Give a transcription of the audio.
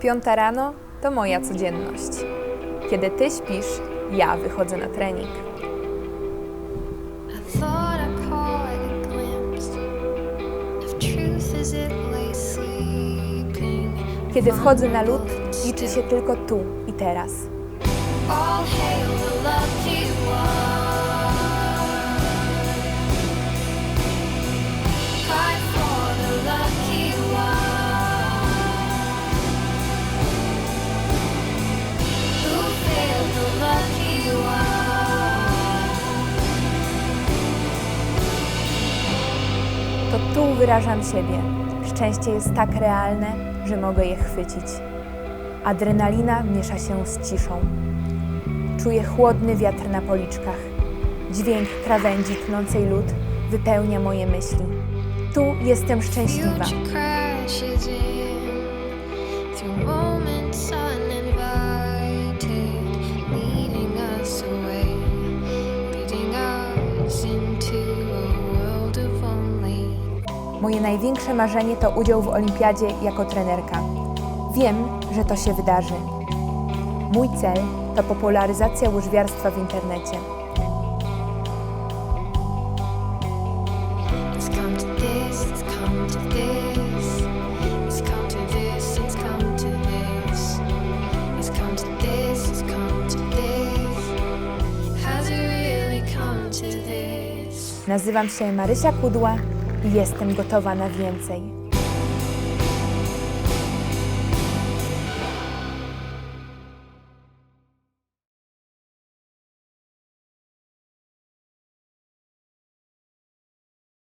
Piąta rano to moja codzienność. Kiedy ty śpisz, ja wychodzę na trening. Kiedy wchodzę na lód, liczy się tylko tu i teraz. All hail the one. To tu wyrażam siebie. Szczęście jest tak realne, że mogę je chwycić. Adrenalina miesza się z ciszą. Czuję chłodny wiatr na policzkach. Dźwięk krawędzi tnącej lód wypełnia moje myśli. Tu jestem szczęśliwa. Moje największe marzenie to udział w olimpiadzie jako trenerka. Wiem, że to się wydarzy. Mój cel to popularyzacja łyżwiarstwa w internecie. Nazywam się Marysia Kudła jestem gotowa na więcej.